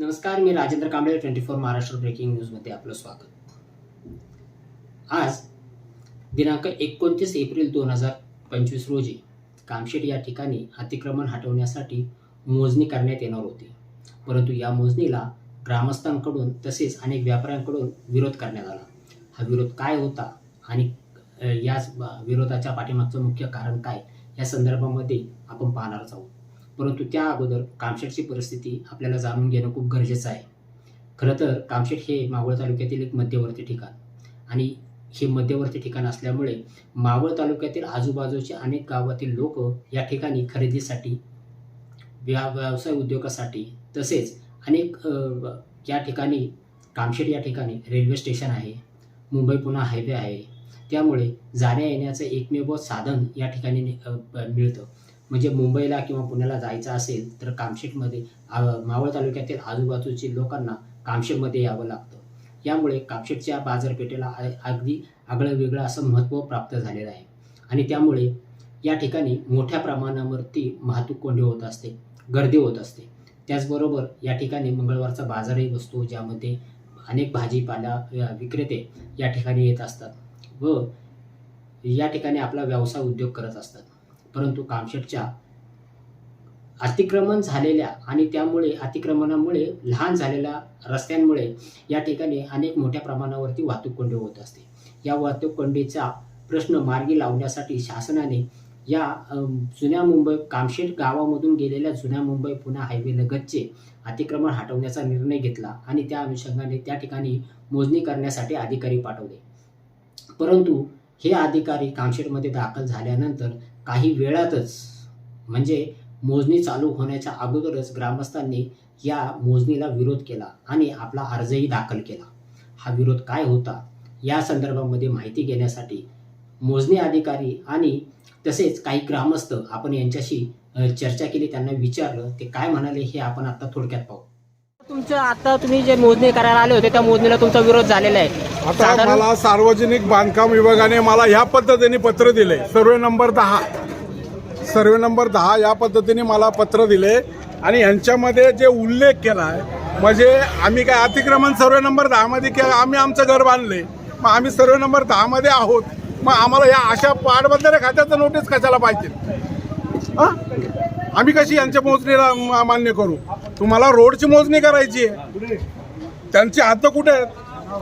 नमस्कार मी Rajendra Kamble twenty four Maharashtra breaking न्यूजमध्ये आपलं स्वागत. आज दिनांक एकोणतीस एप्रिल दोन हजार पंचवीस रोजी कामशेट या ठिकाणी अतिक्रमण हटवण्यासाठी मोजणी करण्यात येणार होती. परंतु या मोजणीला ग्रामस्थांकडून तसेच अनेक व्यापाऱ्यांकडून विरोध करण्यात आला. हा विरोध काय होता आणि याच या विरोधाच्या पाठीमागचं मुख्य कारण काय या संदर्भामध्ये आपण पाहणारच आहोत. परंतु त्या अगोदर कामशेटची परिस्थिती आपल्याला जाणून घेणं खूप गरजेचं आहे. खरं तर कामशेट हे मावळ तालुक्यातील एक मध्यवर्ती ठिकाण आणि हे मध्यवर्ती ठिकाण असल्यामुळे मावळ तालुक्यातील आजूबाजूचे अनेक गावातील लोक या ठिकाणी खरेदीसाठी व्या व्यवसाय उद्योगासाठी तसेच अनेक या ठिकाणी कामशेट या ठिकाणी रेल्वे स्टेशन आहे मुंबई पुणे हायवे आहे. त्यामुळे जाण्या येण्याचं एकमेव साधन या ठिकाणी मिळतं. म्हणजे मुंबईला किंवा पुण्याला जायचं असेल तर कामशेटमध्ये मावळ तालुक्यातील आजूबाजूची लोकांना कामशेटमध्ये यावं लागतं. यामुळे कापशेटच्या बाजारपेठेला आ- अगदी आगळं वेगळं असं महत्त्व प्राप्त झालेलं आहे. आणि त्यामुळे या ठिकाणी मोठ्या प्रमाणावरती वाहतूक कोंडी होत असते गर्दी होत असते. त्याचबरोबर या ठिकाणी मंगळवारचा बाजारही बसतो ज्यामध्ये अनेक भाजीपाला विक्रेते या ठिकाणी येत असतात व या ठिकाणी आपला व्यवसाय उद्योग करत असतात. परंतु कामशेटच्या अतिक्रमण झालेल्या आणि त्यामुळे अतिक्रमणामुळे लहान झालेल्या रस्त्यांमुळे या ठिकाणी अनेक मोठ्या प्रमाणावरती वाहतूक कोंडी होत असते. या वाहतूक कोंडीचा प्रश्न मार्गी लावण्यासाठी शासनाने या जुन्या मुंबई कामशेट गावामधून गेलेल्या जुन्या मुंबई पुणे हायवे लगतचे अतिक्रमण हटवण्याचा निर्णय घेतला आणि त्या अनुषंगाने त्या ठिकाणी मोजणी करण्यासाठी अधिकारी पाठवले. परंतु हे अधिकारी कामशेटमध्ये दाखल झाल्यानंतर काही वेळातच म्हणजे मोजणी चालू होण्याच्या अगोदरच ग्रामस्थांनी या मोजणीला विरोध केला आणि आपला अर्जही दाखल केला. हा विरोध काय होता या संदर्भामध्ये माहिती घेण्यासाठी मोजणी अधिकारी आणि तसेच काही ग्रामस्थ आपण यांच्याशी चर्चा केली त्यांना विचारलं ते काय म्हणाले हे आपण आता थोडक्यात पाहू. तुमचं आता तुम्ही जे मोजणी करायला आले होते त्या मोजणीला तुमचा विरोध झालेला आहे. आता साधारण- मला सार्वजनिक बांधकाम विभागाने मला ह्या पद्धतीने पत्र दिले. सर्वे नंबर दहा. सर्वे नंबर दहा या पद्धतीने मला पत्र दिले. आणि यांच्यामध्ये जे उल्लेख केला आहे म्हणजे आम्ही काय अतिक्रमण सर्वे नंबर दहामध्ये के आम्ही आमचं घर बांधले. मग आम्ही सर्वे नंबर दहामध्ये आहोत. मग आम्हाला या अशा पाटबंधारे खात्याचं नोटीस कशाला पाहिजे? हा? आम्ही कशी यांच्या मोजणीला मान्य करू? तुम्हाला रोडची मोजणी करायची आहे. त्यांची हात कुठे आहेत?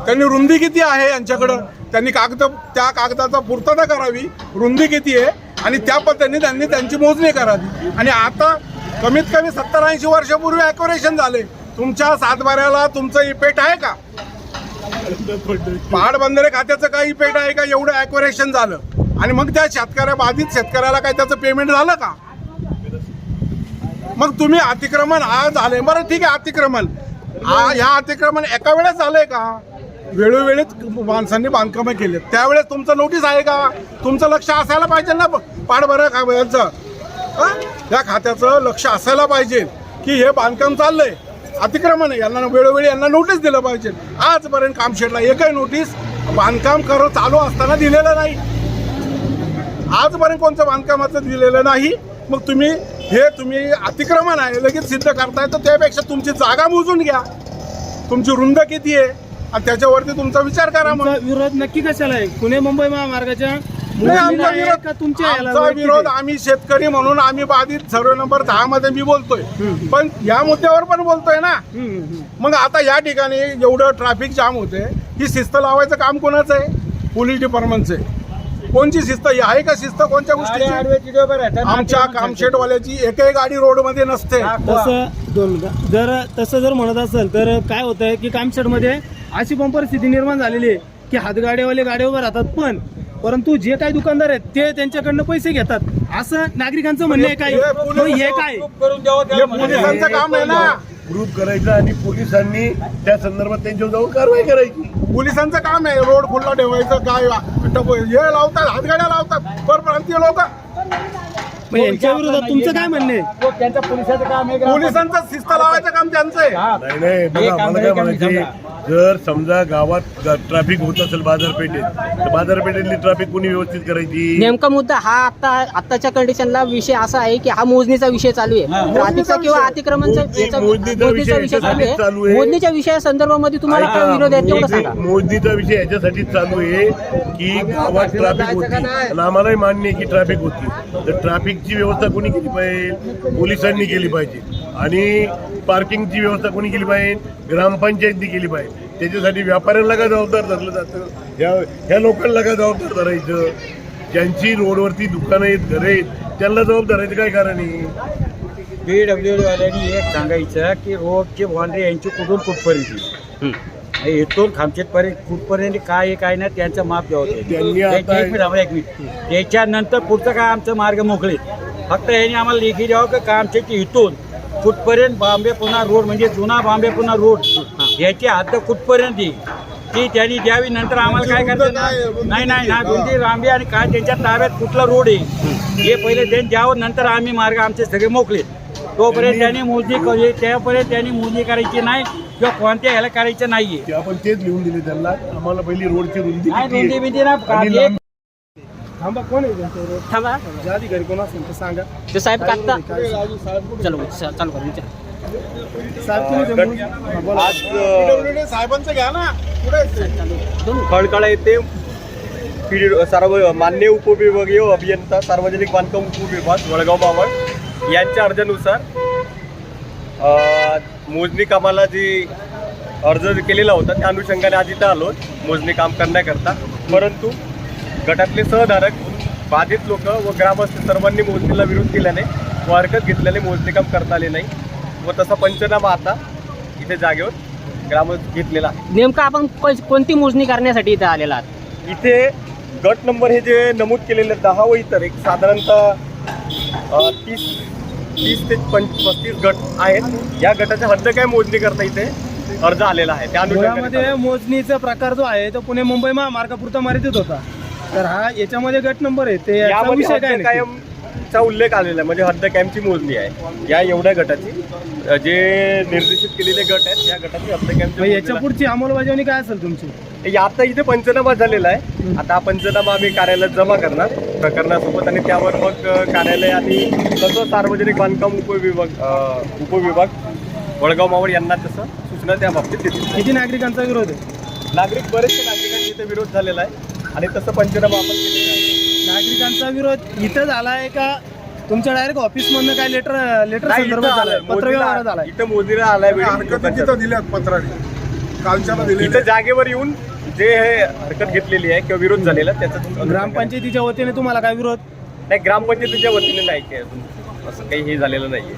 त्यांनी रुंदी किती आहे यांच्याकडं? त्यांनी कागद त्या कागदाचा पूर्तता करावी. रुंदी किती आहे? आणि त्या पद्धतीने त्यांनी त्यांची मोजणी करावी. आणि आता कमीत कमी सत्तर ऐंशी वर्षापूर्वी ॲक्युरेशन झाले. तुमच्या सातबाऱ्याला तुमचं इफेक्ट आहे का? पहाड खात्याचं काही इफेक्ट आहे का? एवढं ॲक्युरेशन झालं. आणि मग त्या शेतकऱ्या बाधित शेतकऱ्याला काय त्याचं पेमेंट झालं का? मग तुम्ही अतिक्रमण आज आले. बरं ठीक आहे अतिक्रमण. आ- ह्या अतिक्रमण एका वेळेस झालंय का? वेळोवेळी माणसांनी बांधकामं केले त्यावेळेस तुमचं नोटीस आहे का? तुमचं लक्ष असायला पाहिजे ना पाठबरं खा यांचं? हं? या खात्याचं लक्ष असायला पाहिजे की हे बांधकाम चाललंय. अतिक्रमण आहे. यांना वेळोवेळी यांना नोटीस दिलं पाहिजे. आजपर्यंत कामशेडला एकही नोटीस बांधकाम कर चालू असताना दिलेलं नाही. आजपर्यंत कोणतं बांधकामाचं दिलेलं नाही? मग तुम्ही हे तुम्ही अतिक्रमण आहे लगेच सिद्ध करताय तर त्यापेक्षा तुमची जागा मोजून घ्या. तुमची रुंद किती आहे? आणि त्याच्यावरती तुमचा विचार करा मग. तुमचा विरोध नक्की कशाला आहे? पुणे मुंबई महामार्गाच्या नाही, मोजणीला आमचा आहे विरोध का तुमच्या याला आमचा वैयक्तिक विरोध आहे? आम्ही शेतकरी म्हणून आम्ही बाधित. सर्व नंबर दहा मध्ये मी बोलतोय. पण या मुद्द्यावर पण बोलतोय ना. हम्म, हम्म. मग आता या ठिकाणी एवढं ट्रॅफिक जाम होते ही शिस्त लावायचं काम कोणाचं आहे? पोलीस डिपार्टमेंटचं आहे. कोणची शिस्त? ही आहे का शिस्त कोणत्या गोष्टीची? आमच्या कामशेटवाल्याची एकही गाडी रोडमध्ये नसते. तसं दोन मिनिटं. जर तसं जर म्हणत असेल तर काय होत आहे की कामशेडमध्ये अशी पण परिस्थिती निर्माण झालेली आहे की हातगाड्यावाले गाड्या उभे राहतात पण परंतु जे काही दुकानदार आहेत ते त्यांच्याकडनं पैसे घेतात. असं नागरिकांचं म्हणणं आहे काय? हे हे काय पोलिसांचं काम आहे ना. ग्रुप करायचा आणि पोलिसांनी त्या संदर्भात त्यांच्यावर जाऊन कारवाई करायची. पोलिसांचं काम आहे रोड खुल्ला ठेवायचं काय टप- हे लावतात हातगाड्या लावतात परप्रांतीय लोक. यांच्या विरोधात तुमचं काय म्हणणं आहे? पोलिसांचं शिस्त लावायचं काम त्यांचं आहे. नाही नाही बघा मला काय म्हणायचे जर समजा गावात ट्रॅफिक होत असेल बाजारपेठेत तर बाजारपेठेतली ट्रॅफिक कोणी व्यवस्थित करायची? नेमका मुद्दा हा आता आताच्या कंडिशनला विषय असा आहे की हा मोजणीचा विषय चालू आहे. ट्रॅफिकचा किंवा अतिक्रमणचा मोजणी- याचा- मोजणीचा मोजणीचा विषय विषय चालू आहे. आहे. मोजणीच्या विषया संदर्भामध्ये तुम्हाला काय विरोध आहे तेवढं मोजणी- सांगा. मोजणीचा विषय याच्यासाठी चालू आहे की गावात ट्रॅफिक होती. आणि आम्हालाही मान्य आहे की ट्रॅफिक होती. तर ट्रॅफिकची व्यवस्था कोणी केली पाहिजे? पोलिसांनी केली पाहिजे. आणि पार्किंगची व्यवस्था कोणी केली पाहिजे? ग्रामपंचायतनी केली पाहिजे. त्याच्यासाठी व्यापाऱ्यांना का जबाबदार धरलं जातं. ह्या ह्या लोकांना का जबाबदार धरायचं. ज्यांची रोडवरती दुकानं आहेत घरं आहेत त्यांना जबाबदार धरायचं काय कारण आहे? पी डब्ल्यू वाल्यांनी एक सांगायचं की रोडची बाउंड्री यांची कुठून कुठपर्यंत हं. इथून खामचेटपर्यंत कुठपर्यंत काय आहे काय नाही त्यांचं माप द्यावं. त्यांनी एक आता- एक मिनिट थांबा, एक मिनिट. त्याच्यानंतर पुढचं काय आमचं मार्ग मोकळे? फक्त यांनी आम्हाला लेखी द्यावं की कामचेची इथून? कुठपर्यंत बॉम्बे पुन्हा रोड म्हणजे जुना बॉम्बे पुन्हा रोड? याची हद्द कुठपर्यंत येईल? ती त्यांनी द्यावी नंतर आम्हाला काय करायचं नाही नाही ना रुंदी लांबी आणि काय त्यांच्या ताब्यात कुठला रोड आहे? हे पहिले त्यांनी द्यावं नंतर आम्ही मार्ग आमचे सगळे मोकले तोपर्यंत त्यांनी मोजणी करू त्यापर्यंत त्यांनी मोजणी करायची नाही किंवा कोणत्या ह्याला करायचं नाहीये. ते आपण तेच लिहून दिले त्यांना. आम्हाला पहिली रोडची रुंदी नाही रुंदी? बिंदी ना थांबा कोण आहे? थांबा. अधिकारी कोण असेल ते सांगा. ते साहेब सांगा? चलो चालू करू विचार साहेब तुम्ही ते बोलू- बोला. साहेबांचं घ्या ना. येथे सर्व मान्य उपविभागीय अभियंता सार्वजनिक बांधकाम उपविभाग वडगाव मावळ यांच्या अर्जानुसार अ, मोजणी कामाला जी अर्ज केलेला होता त्या अनुषंगाने आज इथं आलो. मोजणी काम करण्याकरता. परंतु गटातले सहधारक बाधित लोक व ग्रामस्थ सर्वांनी मोजणीला विरोध केल्याने व हरकत घेतल्याने मोजणी काम करता आले नाही. व तसा पंचनामा आता इथे जागेवर ग्राम घेतलेला आहे. नेमकं आपण को- कोणती मोजणी करण्यासाठी इथे आलेला आहात? इथे गट नंबर हे जे नमूद केलेले दहा व इतर एक साधारणतः अ, तीस तीस ते पंच पस्तीस गट आहेत. या गटाच्या हद्द काय मोजणी करता इथे अर्ज आलेला आहे. त्या अनुषंगाने मुळामध्ये मोजणीचा प्रकार जो आहे तो पुणे मुंबई महामार्गापुरता मर्यादित होता. तर हा याच्यामध्ये गट नंबर आहे ते याचा यामध्ये विषय काय हद्द नक्की? कायमचा उल्लेख आलेला आहे. म्हणजे हद्द कायमची मोजणी आहे. या एवढ्या गटाची जे निर्देशित केलेले गट आहेत या गटाची हद्द कायमची याच्या पुढची अंमलबजावणी काय असेल तुमची? आता इथे पंचनामा झालेला आहे. आता हा पंचनामा आम्ही कार्यालयात जमा करणार प्रकरणासोबत आणि त्यावर मग कार्यालय आणि तसं सार्वजनिक बांधकाम उपविभाग उपविभाग वडगाव मावळ यांना तसं सूचना त्या बाबतीत देतील किती नागरिकांचा विरोध आहे? नागरिक बरेचसे नागरिकांचे इथे विरोध झालेला आहे. आणि तसं पंचनामा आपण नागरिकांचा विरोध इथं झालाय का? तुमच्या डायरेक्ट ऑफिस मधनं काय लेटर लेटर नाही, इथं संदर्भात झालाय? आलंय. पत्रव्यवहार मोजणीला- झालाय. इथं मोजणीला आलाय वेळी हरकती लोकांच्या. तिथं दिल्यात पत्राने. कालच्याला दिलेले इथं जागेवर येऊन जे हे हरकत घेतलेली आहे किंवा विरोध झालेला त्याचा ग्रामपंचायतीच्या वतीने तुम्हाला काय विरोध? नाही ग्रामपंचायतीच्या वतीने नाही अजून असं काही हे झालेलं नाहीये.